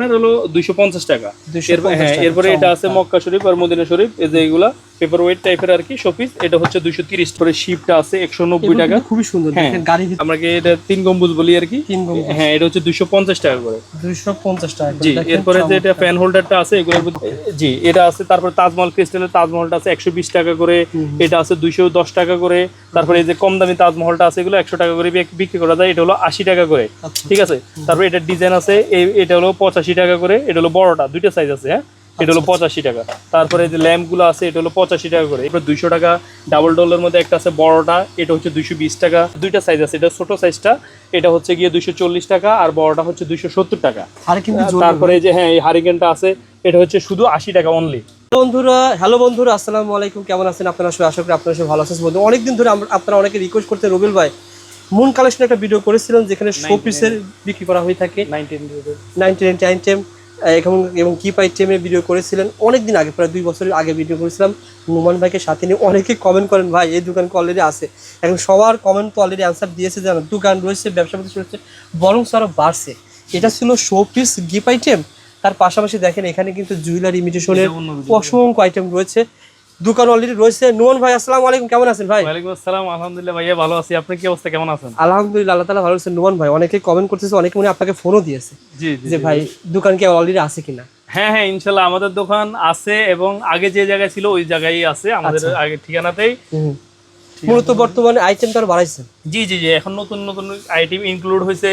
আপনার হলো দুইশো পঞ্চাশ টাকা। হ্যাঁ এরপরে এটা আছে মক্কা শরীফ আর মদিনা শরীফ এই যে এগুলা। পেপার ওয়েট টাইপের আর কি শোপিস এটা হচ্ছে দুইশো তিরিশ। শিপটা আছে একশো নব্বই টাকা। খুবই সুন্দর হ্যাঁ। গাড়ি আমাকে এটা তিন গম্বুজ বলি আর কি। তিন গম্বুজ। হ্যাঁ এটা হচ্ছে দুইশো পঞ্চাশ টাকা করে। দুইশো পঞ্চাশ টাকা জি এরপরে যে এটা ফ্যান হোল্ডারটা আছে এগুলোর জি এটা আছে তারপরে তাজমহল ক্রিস্টালের তাজমহলটা আছে একশো বিশ টাকা করে। এটা আছে দুইশো দশ টাকা করে। তারপরে এই যে কম দামি তাজমহলটা আছে এগুলো একশো টাকা করে বিক্রি করা যায়। এটা হলো আশি টাকা করে। আচ্ছা। ঠিক আছে? তারপরে এটা ডিজাইন আছে এটা হলো পঁচাশি টাকা করে। এটা হলো বড়টা দুইটা সাইজ আছে হ্যাঁ? এটা হলো পঁচাশি টাকা। তারপরে যে ল্যাম্পগুলো আছে এটা হলো পঁচাশি টাকা করে। এরপর দুইশো টাকা ডাবল ডলের মধ্যে একটা আছে বড়টা এটা হচ্ছে দুইশো বিশ টাকা। দুইটা সাইজ আছে এটা ছোট সাইজটা এটা হচ্ছে গিয়ে দুইশো চল্লিশ টাকা আর বড়টা হচ্ছে দুইশো সত্তর টাকা। তারপরে যে হ্যাঁ এই হারিকেনটা আছে এটা হচ্ছে শুধু আশি টাকা অনলি বন্ধুরা হ্যালো বন্ধুরা আসসালামু আলাইকুম। কেমন আছেন আপনারা? সবাই আশা করি আপনারা সবাই ভালো আছেন। বন্ধু অনেকদিন ধরে আমরা- আপনারা অনেকে রিকোয়েস্ট করতে রবিল ভাই মুন কালেকশন একটা ভিডিও করেছিলেন যেখানে শো পিসের বিক্রি করা হয়ে থাকে। নাইনটি নাইনটি আইটেম এবং কি পাই টেমে ভিডিও করেছিলেন। অনেক দিন আগে প্রায় দুই বছরের আগে ভিডিও করেছিলাম। নুমান ভাইকে সাথে নিয়ে অনেকে কমেন্ট করেন ভাই এই দোকান অলরেডি আছে? এখন সবার কমেন্ট তো অলরেডি অ্যান্সার দিয়েছে জানো দোকান রয়েছে ব্যবসা প্রতিষ্ঠান রয়েছে বরং আরও বাড়ছে। এটা ছিল শো পিস গিফট আইটেম তার পাশাপাশি দেখেন এখানে কিন্তু জুয়েলারি ইমিটেশনের। অসংখ্য আইটেম রয়েছে। দোকান অলরেডি রয়েছে। নুমন ভাই আসসালামু আলাইকুম কেমন আছেন ভাই? ওয়ালাইকুম আসসালাম আলহামদুলিল্লাহ ভাইয়া ভালো আছি। আপনি কি অবস্থা কেমন আছেন? আলহামদুলিল্লাহ আল্লাহ তালা ভালো আছেন। নুমন ভাই অনেকে কমেন্ট করতেছে অনেকে মনে আপনাকে ফোনও দিয়েছে জি যে ভাই দোকান কি অলরেডি আছে কিনা? হ্যাঁ হ্যাঁ ইনশাল্লাহ আমাদের দোকান আছে এবং আগে যে জায়গায় ছিল ওই জায়গায় আছে। আমাদের আচ্ছা। আগে ঠিকানাতেই। মূলত বর্তমানে আইটেমটা আরও বাড়াইছেন। জি জি জি এখন নতুন নতুন আইটেম ইনক্লুড হয়েছে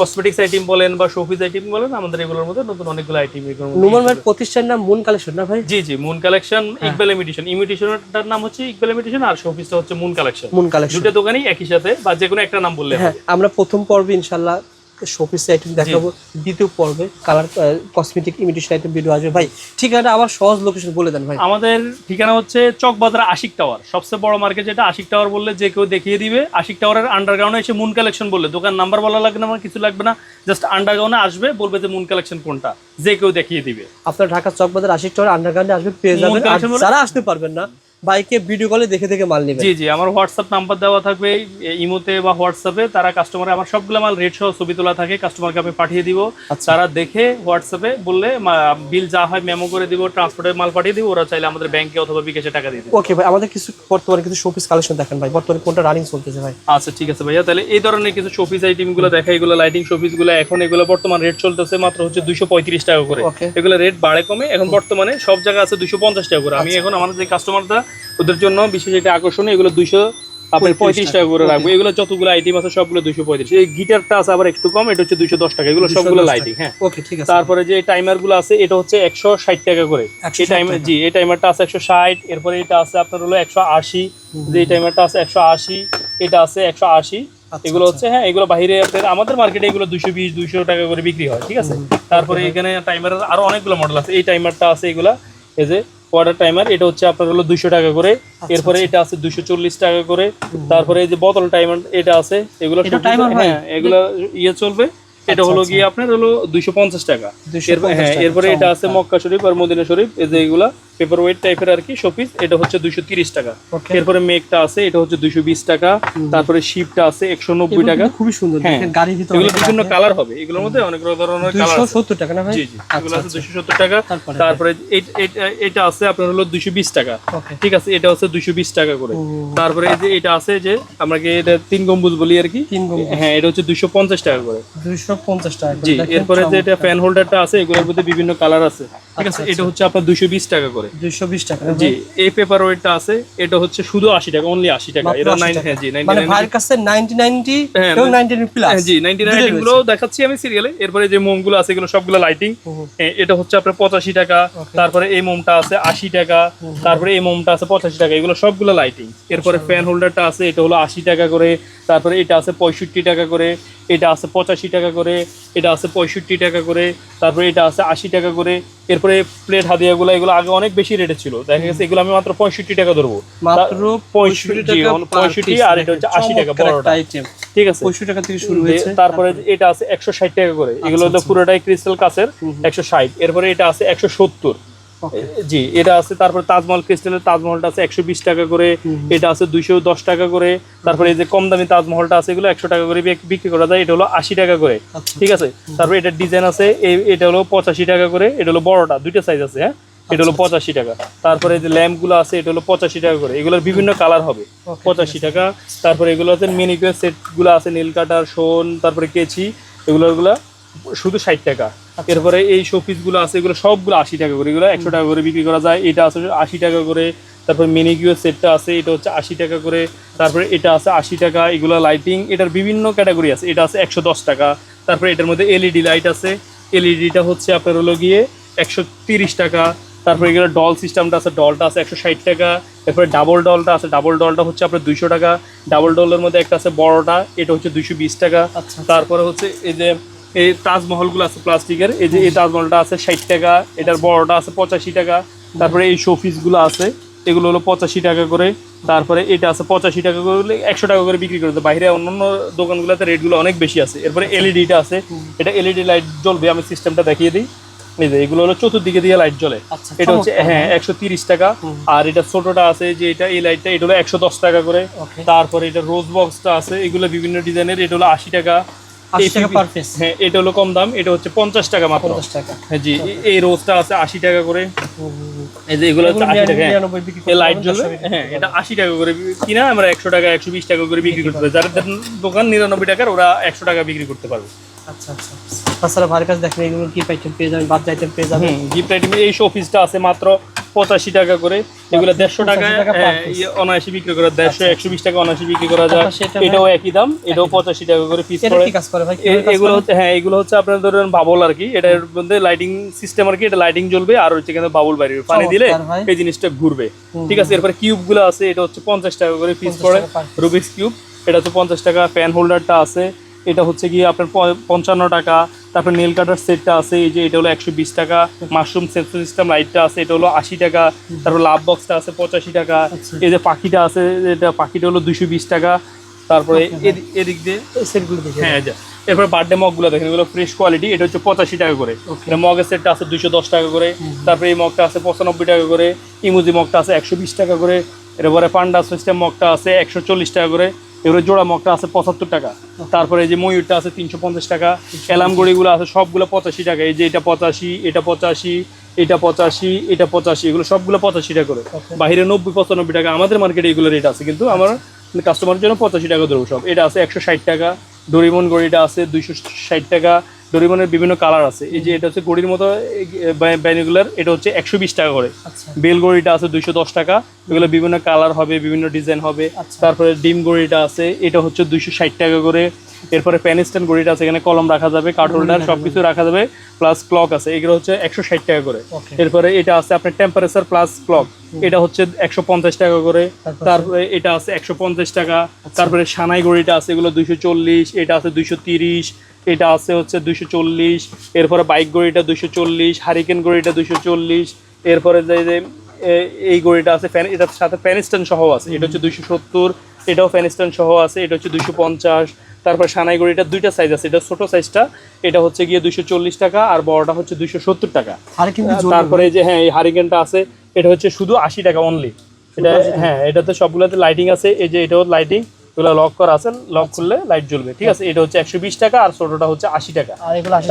কসমেটিক্স আইটেম বলেন বা শোপিস আইটেম বলেন আমাদের এগুলোর মধ্যে নতুন অনেকগুলো আইটেম নুমান ভাই প্রতিষ্ঠান নাম মুন কালেকশন না ভাই? জি জি মুন কালেকশন। ইকবাল ইমিটেশন ইমিটেশনটার নাম হচ্ছে ইকবাল ইমিটেশন আর শোপিসটা হচ্ছে মুন কালেকশন মুন কালেকশন দুটো দোকানই একই সাথে বা যে কোনো একটা নাম বললে হ্যাঁ আমরা প্রথম পর্বে ইনশাল্লাহ শোপিস আইটেম দেখাবো। দ্বিতীয় পর্বে colour cosmetic imitation item video আসবে। ভাই ঠিকানা আবার সহজ লোকেশন বলে দেন ভাই। আমাদের ঠিকানা হচ্ছে চকবাজার আশিক টাওয়ার। সবচেয়ে বড় মার্কেট যেটা আশিক টাওয়ার বললে যে কেউ দেখিয়ে দিবে। আশিক টাওয়ারের আন্ডারগ্রাউন্ডে এসে মুন কালেকশন বললে। দোকান নাম্বার বলা লাগবে না আমার কিছু লাগবে না। জাস্ট আন্ডারগ্রাউন্ডে আসবে বলবে যে মুন কালেকশন কোনটা। যে কেউ দেখিয়ে দিবে। আপনার ঢাকা চকবাজার আশিক টাওয়ার আন্ডারগ্রাউন্ডে আসবে পেয়ে মুন যাবেন। যারা আসতে পারবেন না বাইকে ভিডিও কলে দেখে দেখে মাল নেবেন। জি জি আমার হোয়াটসঅ্যাপ নাম্বার দেওয়া থাকবে ইমোতে বা হোয়াটসঅ্যাপে তারা কাস্টমার আমার সবগুলো মাল রেট সহ ছবি তোলা থাকে কাস্টমারকে আমি পাঠিয়ে দিব। আচ্ছা। তারা দেখে হোয়াটসঅ্যাপে বললে বিল যা হয় মেমো করে দিব ট্রান্সপোর্টের মাল পাঠিয়ে দিব ওরা চাইলে আমাদের ব্যাংকে অথবা বিকাশে টাকা দিয়ে দিবে। ওকে ভাই আমাদের কিছু বর্তমানে কিছু শোপিস কালেকশন দেখেন ভাই। বর্তমানে কোনটা রানিং চলতেছে ভাই? আচ্ছা ঠিক আছে ভাইয়া। তাহলে এই ধরনের কিছু শোপিস আইটেমগুলো দেখা এগুলো লাইটিং শোপিসগুলো এখন এগুলো বর্তমান রেট চলতেছে মাত্র হচ্ছে দুইশো পঁয়ত্রিশ টাকা করে। এগুলো রেট বাড়ে কমে এখন বর্তমানে সব জায়গায় আছে দুশো পঞ্চাশ টাকা করে। আমি এখন আমাদের যে কাস্টমাররা ওদের জন্য বিশেষ এটা আকর্ষণীয় এগুলো দুইশো আপনার পঁয়ত্রিশ টাকা করে রাখব। এগুলো যতগুলো আইটেম আছে সবগুলো দুইশো পঁয়ত্রিশ। এই গিটারটা আছে আবার একটু কম এটা হচ্ছে দুইশো দশ টাকা। এগুলো সবগুলো লাইটিং হ্যাঁ। ওকে ঠিক আছে। তারপরে যে টাইমারগুলো আছে এটা হচ্ছে একশো ষাট টাকা করে। 160 এই টাইমার জি এই টাইমারটা আছে একশো ষাট এরপরে এটা আছে আপনার হলো একশো আশি। যে এই টাইমারটা আছে একশো আশি এটা আছে একশো আশি। আচ্ছা, এগুলো হচ্ছে হ্যাঁ এগুলো বাইরে আপনার আমাদের মার্কেটে এগুলো দুশো বিশ দুইশো টাকা করে বিক্রি হয় ঠিক আছে? তারপরে এখানে টাইমারের আরও অনেকগুলো মডেল আছে। এই টাইমারটা আছে এগুলা এই যে ওয়াটার টাইমার এটা হচ্ছে আপনার হলো দুইশো টাকা করে। আচ্ছা, এরপরে এটা আছে দুইশো চল্লিশ টাকা করে। তারপরে এই যে বোতল টাইমার এটা আছে এগুলো? হ্যাঁ? এগুলো ইয়ে চলবে। এটা হলো গিয়ে আপনার হলো দুইশো পঞ্চাশ টাকা। হ্যাঁ এরপরে এটা আছে মক্কা শরীফ আর মদিনা শরীফ। এই যে এগুলা পেপার ওয়েট টাইপের আর কি শোপিস এটা হচ্ছে দুইশো তিরিশ টাকা। এরপরে মেঘটা আছে এটা হচ্ছে দুইশো বিশ টাকা। তারপরে শিপটা আছে একশো নব্বই টাকা। খুবই সুন্দর হ্যাঁ। গাড়ির ভিতরে এগুলো বিভিন্ন কালার হবে। এগুলোর মধ্যে অনেক ধরনের কালার সত্তর টাকা না জি জি। এগুলো আচ্ছা। আছে দুইশো সত্তর টাকা। তারপরে? তারপরে এটা আছে আপনার হলো দুইশো বিশ টাকা। ঠিক আছে এটা হচ্ছে দুইশো বিশ টাকা করে। তারপরে এই যে এটা আছে যে আমাকে এটা তিন গম্বুজ বলি আর কি? তিন গম্বুজ। হ্যাঁ এটা হচ্ছে দুইশো পঞ্চাশ টাকা করে। দুইশো পঞ্চাশ টাকা জি এরপরে যে এটা ফ্যান হোল্ডারটা আছে এগুলোর মধ্যে বিভিন্ন কালার আছে। ঠিক আছে? আচ্ছা, এটা হচ্ছে আপনার দুইশো বিশ টাকা করে। দুইশো বিশ টাকা জি এই পেপার ওয়েটটা আছে এটা হচ্ছে শুধু আশি টাকা অনলি আশি টাকা। মাত্র এটা নাইন হ্যাঁ জি মানে ভাইয়ের কাছে নাইনটি নাইনটি হ্যাঁ, নাইনটি প্লাস জি নাইনটি নাইনগুলো দেখাচ্ছি আমি সিরিয়ালে এরপরে যে মোমগুলো আছে এগুলো সবগুলো লাইটিং এটা হচ্ছে আপনার পঁচাশি টাকা। তারপরে এই মোমটা আছে আশি টাকা। তারপরে এই মোমটা আছে পঁচাশি টাকা। এগুলো সবগুলো লাইটিং এরপরে ফ্যান হোল্ডারটা আছে এটা হলো আশি টাকা করে। তারপরে এটা আছে পঁয়ষট্টি টাকা করে। এটা আছে পঁচাশি টাকা করে এটা আছে পঁয়ষট্টি টাকা করে তারপরে এটা আছে আশি টাকা করে এরপরে প্লেট হাদিয়াগুলো এগুলো আগে অনেক বেশি রেটে ছিল। দেখা গেছে এগুলো আমি মাত্র পঁয়ষট্টি টাকা ধরবো। মাত্র পঁয়ষট্টি টাকা পঁয়ষট্টি আর এটা হচ্ছে আশি টাকা বড়টা। ঠিক আছে? পঁয়ষট্টি টাকা থেকে শুরু হয়েছে। আচ্ছা, তারপরে এটা আছে একশো ষাট টাকা করে। এগুলো তো পুরোটাই ক্রিস্টাল কাচের একশো ষাট। এরপরে এটা আছে একশো সত্তর। জি এটা আছে তারপরে তাজমহল ক্রিস্টালের তাজমহলটা আছে একশো বিশ টাকা করে। এটা আছে দুইশো দশ টাকা করে। তারপরে এই যে কম দামি তাজমহলটা আছে এগুলো একশো টাকা করে বিক- বিক্রি করা যায়। এটা হলো আশি টাকা করে। আচ্ছা ঠিক আছে? তারপরে এটার ডিজাইন আছে এই- এটা হলো পঁচাশি টাকা করে। এটা হলো বড়টা দুইটা সাইজ আছে হ্যাঁ? এটা হলো পঁচাশি টাকা। তারপরে যে ল্যাম্পগুলো আছে এটা হলো পঁচাশি টাকা করে। এগুলোর বিভিন্ন কালার হবে। পঁচাশি টাকা। তারপরে এগুলো আছে মিনিকুয়ার সেটগুলো আছে নীল কাটার শোন তারপরে কেচি এগুলো গুলা শুধু ষাট টাকা। এরপরে এই শোপিসগুলো আছে এগুলো সবগুলো আশি টাকা করে। এগুলো একশো টাকা করে বিক্রি করা যায়। এটা আছে আশি টাকা করে। তারপর মিনিকিউর সেটটা আছে এটা হচ্ছে আশি টাকা করে। তারপরে এটা আছে আশি টাকা। এগুলো লাইটিং এটার বিভিন্ন ক্যাটাগরি আছে। এটা আছে একশো দশ টাকা। তারপরে এটার মধ্যে এলইডি লাইট আছে। এলইডিটা হচ্ছে আপনার হলো গিয়ে একশো তিরিশ টাকা। তারপরে এগুলো ডল সিস্টেমটা আছে ডলটা আছে একশো ষাট টাকা। তারপরে ডাবল ডলটা আছে ডাবল ডলটা হচ্ছে আপনার দুইশো টাকা। ডাবল ডলের মধ্যে একটা আছে বড়টা এটা হচ্ছে দুইশো বিশ টাকা। আচ্ছা। তারপরে হচ্ছে এই যে এই তাজমহলগুলো আছে প্লাস্টিকের। এই যে এই তাজমহলটা আছে ষাট টাকা এটার বড়টা আছে পঁচাশি টাকা। তারপরে এই শোপিসগুলো আছে এগুলো হলো পঁচাশি টাকা করে। তারপরে এটা আছে পঁচাশি টাকা করে একশো টাকা করে বিক্রি করে বাইরে অন্যান্য দোকানগুলোতে রেটগুলো অনেক বেশি আছে। এরপরে এলইডিটা আছে এটা এলইডি লাইট জ্বলবে আমি সিস্টেমটা দেখিয়ে দিই। এই যে এগুলো হলো চতুর্দিকে দিয়ে লাইট জ্বলে। আচ্ছা এটা হচ্ছে হ্যাঁ একশো তিরিশ টাকা। আর এটা ছোটটা আছে যে এটা এই লাইটটা এটা হলো একশো দশ টাকা করে। তারপরে এটা রোজ বক্সটা আছে এগুলো বিভিন্ন ডিজাইনের এটা হলো আশি টাকা। টাকা পার পিস হ্যাঁ এটা হলো কম দাম এটা হচ্ছে পঞ্চাশ টাকা মাত্র। পঞ্চাশ টাকা। হ্যাঁ জি এই রোজটা আছে আশি টাকা করে। এই যে এগুলো হচ্ছে আশি টাকা হ্যাঁ। নিরানব্বই বিক্রি এই লাইট জ্বলবে হ্যাঁ এটা আশি টাকা করে কিনা আমরা একশো টাকা একশো বিশ টাকা করে বিক্রি করতে পারি যাদের দোকান নিরানব্বই টাকার ওরা একশো টাকা বিক্রি করতে পারবে। আচ্ছা আচ্ছা তাছাড়া ভাইয়ের কাছে দেখেন এগুলো কি আইটেম পেয়ে যাবেন আইটেম পেয়ে যাবেন। গিফট আইটেম এই শোপিসটা আছে মাত্র পঁচাশি টাকা করে। এগুলো দেড়শো টাকা 85 টাকা per হ্যাঁ, piece। ইয়ে অনায়াসে বিক্রি করা দেড়শো একশো বিশ টাকা অনায়াসে বিক্রি করা যায়। এটাও একই দাম এটাও পঁচাশি টাকা করে পিস পড়ে। করে এগুলো হচ্ছে হ্যাঁ এগুলো হচ্ছে আপনার ধরেন বাবল আর কি। এটার মধ্যে লাইটিং সিস্টেম আর কি এটা লাইটিং জ্বলবে আর হচ্ছে কিন্তু বাবল বাইরে পানি দিলে এই জিনিসটা ঘুরবে। ঠিক আছে এরপরে কিউবগুলো আছে এটা হচ্ছে পঞ্চাশ টাকা করে পিস পড়ে। রুবিক্স কিউব এটা হচ্ছে পঞ্চাশ টাকা। ফ্যান হোল্ডারটা আছে। এটা হচ্ছে গিয়ে আপনার পঞ্চান্ন টাকা তারপর নেল কাটার সেটটা আছে এই যে এটা হলো একশো বিশ টাকা মাশরুম সেন্সর সিস্টেম লাইটটা আছে এটা হলো আশি টাকা তারপর লাভ বক্সটা আছে পঁচাশি টাকা আচ্ছা। এই যে পাখিটা আছে এটা পাখিটা হলো দুশো বিশ টাকা তারপরে এদি- এদিক দিয়ে সেটগুলো দেখে হ্যাঁ এরপর বার্থডে মগগুলো দেখেন এগুলো ফ্রেশ কোয়ালিটি এটা হচ্ছে পঁচাশি টাকা করে। মগের সেটটা আছে দুশো দশ টাকা করে তারপরে এই মগটা আছে পঁচানব্বই টাকা করে ইমুজি মগটা আছে একশো বিশ টাকা করে এরপরে পান্ডা সিস্টেম মগটা আছে একশো চল্লিশ টাকা করে এবারে জোড়া মগটা আছে পঁচাত্তর টাকা। তারপরে এই যে ময়ূরটা আছে তিনশো পঞ্চাশ টাকা। অ্যালাম গড়িগুলো আছে সবগুলো পঁচাশি টাকা। এই যে এটা পঁচাশি এটা পঁচাশি এটা পঁচাশি এটা পঁচাশি এগুলো সবগুলো পঁচাশি টাকা করে। বাহিরে বাইরে নব্বই পঁচানব্বই টাকা। আমাদের মার্কেটে এগুলো রেট আছে কিন্তু আমার কাস্টমারের জন্য পঁচাশি টাকা ধরবো সব। এটা আছে একশো ষাট টাকা। ডোরিমন গড়িটা আছে দুইশো ষাট টাকা। ডোরিমনের বিভিন্ন কালার আছে। এই যে এটা হচ্ছে গড়ির মতো ব্যানিগুলার এটা হচ্ছে একশো বিশ টাকা করে। আচ্ছা। বেল গড়িটা আছে দুইশো দশ টাকা এগুলো বিভিন্ন কালার হবে বিভিন্ন ডিজাইন হবে। আচ্ছা। তারপরে ডিম গড়িটা আছে এটা হচ্ছে দুইশো ষাট টাকা করে। এরপরে প্যানিস্টান গড়িটা আছে এখানে কলম রাখা যাবে কার্ড হোল্ডার সবকিছু রাখা যাবে প্লাস ক্লক আছে এগুলো হচ্ছে একশো ষাট টাকা করে। এরপরে এটা আছে আপনার টেম্পারেচার প্লাস ক্লক এটা হচ্ছে একশো পঞ্চাশ টাকা করে। তারপরে? এটা আছে একশো পঞ্চাশ টাকা তারপরে সানাই গড়িটা আছে এগুলো দুইশো চল্লিশ এটা আছে দুইশো তিরিশ এটা আছে হচ্ছে দুইশো চল্লিশ এরপরে বাইক গড়িটা দুইশো চল্লিশ হারিকেন গড়িটা দুইশো চল্লিশ এরপরে যে যে এই গড়িটা আছে ফ্যান এটার সাথে প্যানিস্টান সহ আছে এটা হচ্ছে দুইশো সত্তর এটাও প্যানিস্টান সহ আছে এটা হচ্ছে দুইশো পঞ্চাশ তারপর সানাই গড়িটা দুইটা সাইজ আছে এটা ছোট সাইজটা এটা হচ্ছে গিয়ে দুইশো চল্লিশ টাকা আর বড়টা হচ্ছে দুইশো সত্তর টাকা। তারপরে যে হ্যাঁ এই হারিকেনটা আছে এটা হচ্ছে শুধু আশি টাকা অনলি এটা হ্যাঁ এটাতে সবগুলোতে লাইটিং আছে এই যে এটাও লাইটিং এগুলো লক করা আছে লক করলে লাইট জ্বলবে ঠিক আছে? এটা হচ্ছে একশো বিশ টাকা আর ছোটটা হচ্ছে আশি টাকা।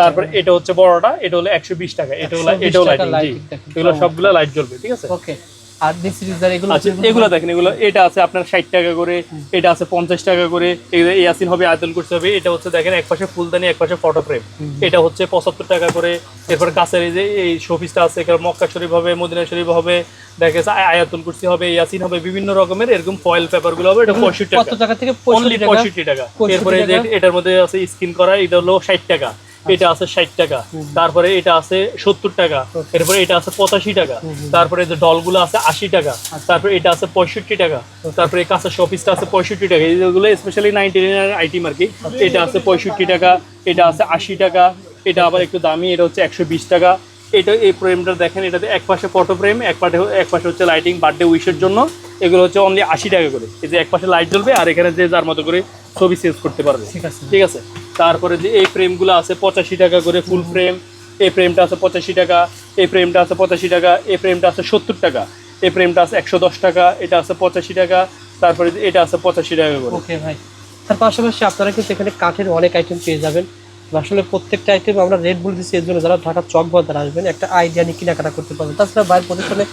তারপর এটা হচ্ছে বড়টা এটা হলো একশো বিশ টাকা এটা হলো 120 এটাও লাইটিং। এগুলো সবগুলো লাইট জ্বলবে ঠিক আছে? ওকে আর সিরিজের এগুলো আচ্ছা এগুলো দেখেন এগুলো এটা আছে আপনার ষাট টাকা করে এটা আছে পঞ্চাশ টাকা করে এগুলো ইয়াসিন হবে আয়তন করতে হবে এটা হচ্ছে দেখেন এক পাশে ফুলদানি এক পাশে ফটো ফ্রেম এটা হচ্ছে পঁচাত্তর টাকা করে এরপর কাছের এই যে এই শোপিসটা আছে এখানে মক্কা শরীফ হবে মদিনা শরীফ হবে দেখা গেছে আয়- আয়াতুল কুরসি হবে ইয়াসিন হবে বিভিন্ন রকমের এরকম ফয়েল পেপারগুলো হবে এটা পঁয়ষট্টি টাকা। থেকে পঁয়ষট্টি টাকা? পঁয়ষট্টি টাকা। 65 এরপরে। এটার মধ্যে আছে স্ক্রিন করা এটা হলো ষাট টাকা। এটা আছে ষাট টাকা। তারপরে এটা আছে সত্তর টাকা। এরপরে এটা আছে পঁচাশি টাকা। তারপরে যে ডলগুলো আছে আশি টাকা। তারপরে এটা আছে পঁয়ষট্টি টাকা। তারপরে এই কাঁচা শপিসটা আছে পঁয়ষট্টি টাকা। এইগুলো স্পেশালি নাইনটি নাইন আইটেম আর কি। এটা আছে পঁয়ষট্টি টাকা। এটা আছে আশি টাকা। এটা আবার একটু দামি। এটা হচ্ছে একশো বিশ টাকা। এটা এই ফ্রেমটা দেখেন এটাতে এক পাশে ফটো ফ্রেম এক পাশে এক পাশে হচ্ছে লাইটিং বার্থডে উইশের জন্য। এগুলো হচ্ছে অনলি আশি টাকা করে। এই যে এক পাশে লাইট জ্বলবে আর এখানে যে যার মতো করে ছবি সেভ করতে পারবে। ঠিক আছে। ঠিক আছে? তারপরে যে এই ফ্রেমগুলো আছে পঁচাশি টাকা করে ফুল ফ্রেম এই ফ্রেমটা আছে পঁচাশি টাকা, এই ফ্রেমটা আছে পঁচাশি টাকা, এই ফ্রেমটা আছে সত্তর টাকা, এই ফ্রেমটা আছে একশো দশ টাকা, এটা আছে পঁচাশি টাকা, তারপরে এটা আছে পঁচাশি টাকা করে। ওকে ভাই। তার পাশাপাশি আপনারা কিন্তু এখানে কাঠের অনেক আইটেম পেয়ে যাবেন। আসলে প্রত্যেকটা আইটেম আমরা রেট বলে দিচ্ছি এর জন্য যারা ঢাকা চক বাজার আসবেন, একটা আইডিয়া নিয়ে কেনাকাটা করতে পারবেন। তাছাড়া বাইরের প্রদর্শনে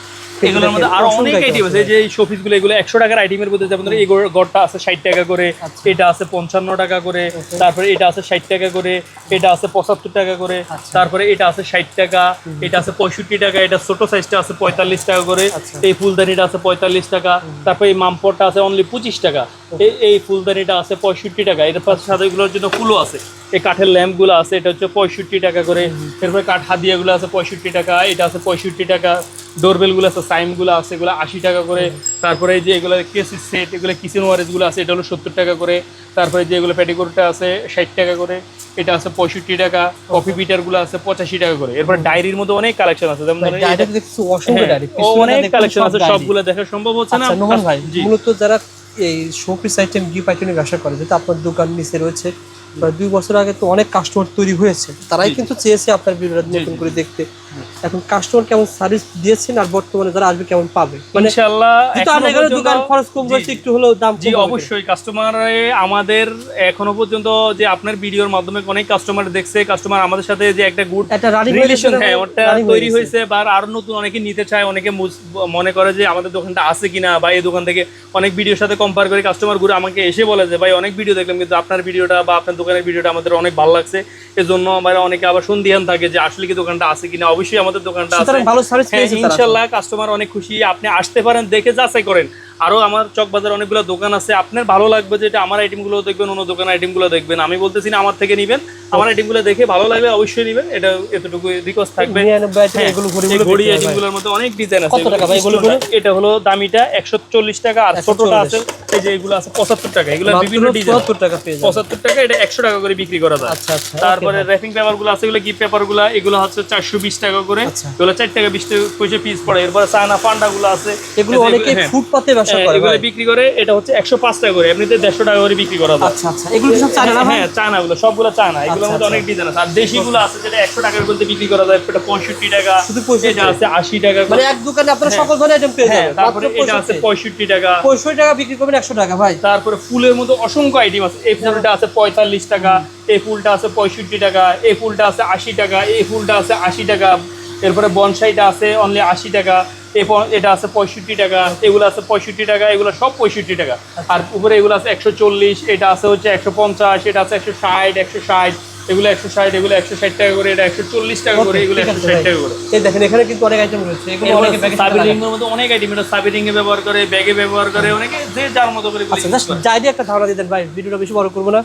এগুলোর মধ্যে আরও অনেক আইটেম আছে যে এই শোপিসগুলো এগুলো একশো টাকার আইটেমের মধ্যে যেমন এই গড়টা আছে ষাট টাকা করে আচ্ছা। এটা আছে পঞ্চান্ন টাকা করে তারপরে এটা আছে ষাট টাকা করে এটা আছে পঁচাত্তর টাকা করে আচ্ছা। তারপরে এটা আছে ষাট টাকা এটা আছে পঁয়ষট্টি টাকা এটা ছোট সাইজটা আছে পঁয়তাল্লিশ টাকা করে আচ্ছা। এই ফুলদানিটা আছে পঁয়তাল্লিশ টাকা তারপরে এই মামপটটা আছে অনলি পঁচিশ টাকা এই ফুলদানিটা আছে পঁয়ষট্টি টাকা এর পাশে সাথে এগুলোর জন্য ফুলও আছে এই কাঠের ল্যাম্পগুলো আছে এটা হচ্ছে পঁয়ষট্টি টাকা করে এরপরে কাঠ হাদিয়াগুলো আছে পঁয়ষট্টি টাকা এটা আছে পঁয়ষট্টি টাকা ডোরবেলগুলো আছে সাইমগুলো আছে এগুলো আশি টাকা করে। তারপরে এই যে এগুলো কেসি সেট এগুলো কিচেন ওয়ারেজগুলো আছে এটা হলো সত্তর টাকা করে। তারপরে যে এগুলো প্যাটিকোরটা আছে ষাট টাকা করে। এটা আছে পঁয়ষট্টি টাকা। কফি বিটারগুলো আছে পঁচাশি টাকা করে। এরপর ডায়েরির মধ্যে অনেক কালেকশন আছে যেমন হ্যাঁ, অনেক কালেকশন আছে সবগুলো দেখা সম্ভব হচ্ছে না? আচ্ছা ভাই মূলত যারা এই শোপিস আইটেম গিফট আইটেমের ব্যবসা করে যেটা আপনার দোকান নিচে রয়েছে প্রায় দুই বছর আগে তো অনেক কাস্টমার তৈরি হয়েছে। তারাই কিন্তু চেয়েছে আপনার ভিডিওটা নতুন করে দেখতে। এখন কাস্টমার কেমন সার্ভিস দিয়েছেন আর বর্তমানে যারা আসবে কেমন পাবে? মানে ইনশাআল্লাহ দোকান খরচ কম জি, রয়েছে একটু হলেও দাম জি অবশ্যই কাস্টমার আমাদের এখনও পর্যন্ত যে আপনার ভিডিওর মাধ্যমে অনেক কাস্টমার দেখছে কাস্টমার আমাদের সাথে যে একটা গুড একটা রিলেশন হ্যাঁ ওটা তৈরি হয়েছে বা আরও নতুন অনেকে নিতে চায় অনেকে মনে করে যে আমাদের দোকানটা আছে কিনা বা এই দোকান থেকে অনেক ভিডিওর সাথে কম্পেয়ার করে কাস্টমার ঘুরে আমাকে এসে বলে যে ভাই অনেক ভিডিও দেখলাম কিন্তু আপনার ভিডিওটা বা আপনার দোকানের ভিডিওটা আমাদের অনেক ভালো লাগছে। এজন্য আমরা অনেকে আবার সন্ধিহান থাকে যে আসলে কি দোকানটা আছে কিনা। অবশ্যই আমাদের দোকানটা আছে। ইনশাআল্লাহ ভালো সার্ভিস হ্যাঁ। ইনশাল্লাহ কাস্টমার অনেক খুশি। আপনি আসতে পারেন দেখে যাচাই করেন। আরও আমার চক বাজার অনেকগুলো দোকান আছে। আপনার ভালো লাগবে যেটা আমার আইটেমগুলো দেখবেন অন্য দোকানের আইটেমগুলো দেখবেন। আমি বলতেছি না আমার থেকে নিবেন। আমার আইটেমগুলো দেখে ভালো লাগলে অবশ্যই নিবেন। এটা এতটুকু রিকোয়েস্ট থাকবে। হ্যাঁ, ঘড়ি। আইটেমগুলোর মধ্যে অনেক ডিজাইন আছে। এটা হলো দামিটা একশো চল্লিশ টাকা আর ছোটটা আছে এই যে এগুলো আছে পঁচাত্তর টাকা। এগুলো বিভিন্ন ডিজাইন টাকা পঁচাত্তর টাকা এটা একশো টাকা করে বিক্রি করা যায়। আচ্ছা আচ্ছা তারপরে র্যাপিং পেপারগুলো আছে এগুলো গিফট পেপারগুলো এগুলো হচ্ছে চারশো বিশ টাকা করে। আচ্ছা। এগুলো চার টাকা বিশ টাকা পয়সা পিস পড়ে। এরপরে চায়না পান্ডা গুলো আছে। এগুলো অনেকে হ্যাঁ, ফুটপাতে করে এগুলো বিক্রি করে এটা হচ্ছে একশো পাঁচ টাকা করে। এমনিতে দেড়শো টাকা করে বিক্রি করা যায়। আচ্ছা আচ্ছা। এগুলো সব চায়না হ্যাঁ চায়না গুলো সবগুলো চায়না। এগুলোর আচ্ছা, মধ্যে আচ্ছা। অনেক ডিজাইন আছে। আর দেশি গুলো আছে যেটা একশো টাকার মধ্যে বিক্রি করা যায় এটা পঁয়ষট্টি টাকা। শুধু 65 এটা আছে আশি টাকা মানে এক দোকানে আপনারা হ্যাঁ। সকল ধরনের আইটেম পেয়ে হ্যাঁ যাবেন তারপরে এটা আছে 65 পঁয়ষট্টি টাকা। পঁয়ষট্টি টাকা বিক্রি করবেন একশো টাকা ভাই। তারপরে ফুলের মধ্যে অসংখ্য আইটেম আছে। এই ফুলটা আছে পঁয়তাল্লিশ টাকা এই ফুলটা আছে পঁয়ষট্টি টাকা এই ফুলটা আছে আশি টাকা এই ফুলটা আছে আশি টাকা। এরপরে বনসাইটা আছে অনলি আশি টাকা এরপর এটা আছে পঁয়ষট্টি টাকা এগুলো আছে পঁয়ষট্টি টাকা এগুলো সব পঁয়ষট্টি টাকা। আর উপরে এগুলো আছে একশো চল্লিশ এটা আছে হচ্ছে একশো পঞ্চাশ এটা আছে একশো ষাট একশো ষাট এগুলো একশো ষাট এগুলো একশো ষাট টাকা করে এটা একশো চল্লিশ টাকা করে এগুলো একশো ষাট টাকা করে। এই দেখেন এখানে কিন্তু অনেক আইটেম রয়েছে। এগুলো অনেকে ব্যাগে সাবিরিং মধ্যে অনেক আইটেম এটা সাবিরিং এ ব্যবহার করে ব্যাগে ব্যবহার করে অনেকে যে যার মতো করে আচ্ছা জাস্ট। যাই দিয়ে একটা ধারণা দিতেন ভাই ভিডিওটা বেশি বড় করব না।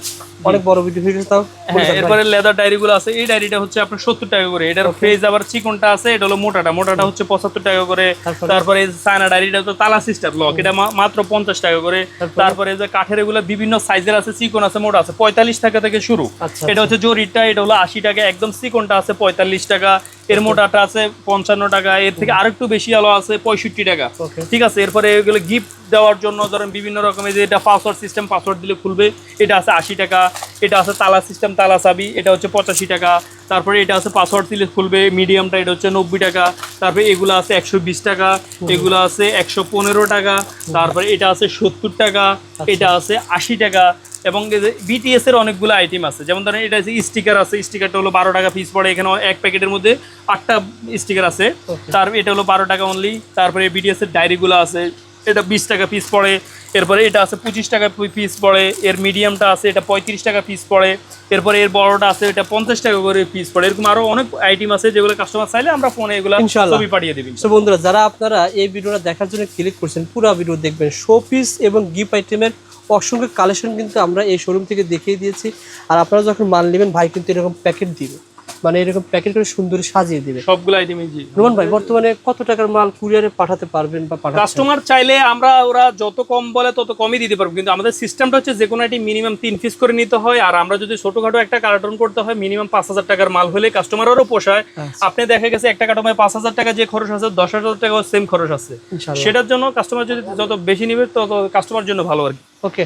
অনেক বড় ভিডিও তাও। হ্যাঁ এরপরে লেদার আছে। এই ডায়েরিটা হচ্ছে আপনার সত্তর টাকা করে। এটার ফ্রেজ আবার চিকনটা আছে এটা হলো মোটাটা। মোটাটা হচ্ছে পঁচাত্তর টাকা করে। তারপরে? চায়না ডায়েরিটা তো তালা সিস্টেম লক এটা মাত্র পঞ্চাশ টাকা করে। তারপরে? যে কাঠের এগুলো বিভিন্ন সাইজের আছে চিকন আছে মোটা আছে। পঁয়তাল্লিশ টাকা থেকে শুরু। আচ্ছা, এটা হচ্ছে জরিটা এটা হলো আশি টাকা। একদম চিকনটা আছে পঁয়তাল্লিশ টাকা। এর মোটাটা আছে পঞ্চান্ন টাকা। এর থেকে আরেকটু বেশি আলো আছে পঁয়ষট্টি টাকা। ঠিক আছে? এরপরে এগুলো গিফট দেওয়ার জন্য ধরেন বিভিন্ন রকমের যে এটা পাসওয়ার্ড সিস্টেম পাসওয়ার্ড দিলে খুলবে। এটা আছে আশি টাকা এটা আছে তালা সিস্টেম তালা চাবি এটা হচ্ছে পঁচাশি টাকা। তারপরে এটা আছে পাসওয়ার্ড দিলে খুলবে মিডিয়ামটা এটা হচ্ছে নব্বই টাকা। তারপরে এগুলো আছে একশো বিশ টাকা এগুলো আছে একশো পনেরো টাকা। তারপরে এটা আছে সত্তর টাকা এটা আছে আশি টাকা। এবং বিটিএস এর অনেকগুলো আইটেম আছে। যেমন ধরেন এটা আছে স্টিকার আছে স্টিকারটা হলো বারো টাকা পিস পড়ে এখানে এক প্যাকেটের মধ্যে আটটা স্টিকার আছে. তার এটা হলো বারো টাকা অনলি তারপরে বিটিএস এর ডায়েরিগুলো আছে। এটা বিশ টাকা পিস পড়ে। এরপরে এটা আছে পঁচিশ টাকা পিস পড়ে। এর মিডিয়ামটা আছে এটা পঁয়ত্রিশ টাকা পিস পড়ে। এরপরে এর বড়টা আছে এটা পঞ্চাশ টাকা করে পিস পড়ে। এরকম আরও অনেক আইটেম আছে যেগুলো কাস্টমার চাইলে আমরা ফোনে এগুলো ছবি পাঠিয়ে দিবি তো বন্ধুরা যারা আপনারা এই ভিডিওটা দেখার জন্য ক্লিক করছেন পুরো ভিডিও দেখবেন। শো পিস এবং গিফট আইটেমের অসংখ্য কালেকশন কিন্তু আমরা এই শোরুম থেকে দেখিয়ে দিয়েছি। আর আপনারা যখন মাল নেবেন ভাই কিন্তু এরকম প্যাকেট দিবে। মানে এরকম প্যাকেট করে সুন্দর সাজিয়ে দিবে। সবগুলো আইটেমই জি। রোমান ভাই বর্তমানে কত টাকার মাল কুরিয়ারে পাঠাতে পারবেন বা কাস্টমার চাইলে আমরা ওরা যত কম বলে তত কমই দিতে পারব। কিন্তু আমাদের সিস্টেমটা হচ্ছে যে কোনো আইটেম মিনিমাম তিন পিস করে নিতে হয়। আর আমরা যদি ছোটখাটো একটা কার্টন করতে হয় মিনিমাম পাঁচ হাজার টাকার মাল হলে কাস্টমারেরও পোষায়। আচ্ছা। আপনি দেখা গেছে একটা কার্টনে পাঁচ হাজার টাকা যে খরচ আছে দশ হাজার টাকা সেম খরচ আছে। সেটার জন্য কাস্টমার যদি যত বেশি নিবে তত কাস্টমার জন্য ভালো আর কি। ওকে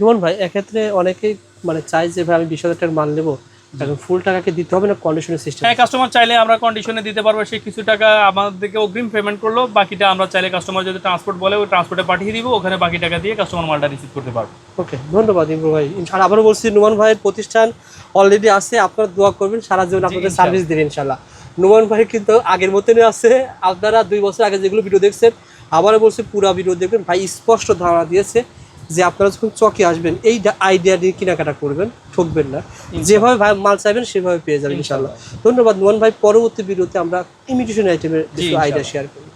রোমান ভাই এক্ষেত্রে অনেকেই মানে চাই যে ভাই আমি বিশ হাজার টাকার মাল নেব। এখন ফুল টাকাকে দিতে হবে না কন্ডিশনের সিস্টেম হ্যাঁ কাস্টমার চাইলে আমরা কন্ডিশনে দিতে পারব। সে কিছু টাকা আমাদেরকে অগ্রিম পেমেন্ট করল বাকিটা আমরা চাইলে কাস্টমার যদি ট্রান্সপোর্ট বলে ওই ট্রান্সপোর্টে পাঠিয়ে দিব ওখানে বাকি টাকা দিয়ে কাস্টমার মালটা রিসিভ করতে পারব। ওকে ধন্যবাদ ইমরু ভাই। আর আবারও বলছি নুমান ভাইয়ের প্রতিষ্ঠান অলরেডি আছে আপনারা দোয়া করবেন সারা জীবন আপনাদের সার্ভিস দেবেন ইনশাল্লাহ নুমান ভাই কিন্তু আগের মতনই আছে আপনারা দুই বছর আগে যেগুলো ভিডিও দেখছেন আবারও বলছি পুরা ভিডিও দেখবেন। ভাই স্পষ্ট ধারণা দিয়েছে যে আপনারা যখন চকে আসবেন এই আইডিয়া দিয়ে কেনাকাটা করবেন ঠকবেন না। যেভাবে ভাই মাল চাইবেন সেভাবে পেয়ে যাবেন ইনশাল্লাহ। ধন্যবাদ মোহন ভাই। পরবর্তী ভিডিওতে আমরা ইমিটেশন আইটেমের কিছু আইডিয়া শেয়ার করব।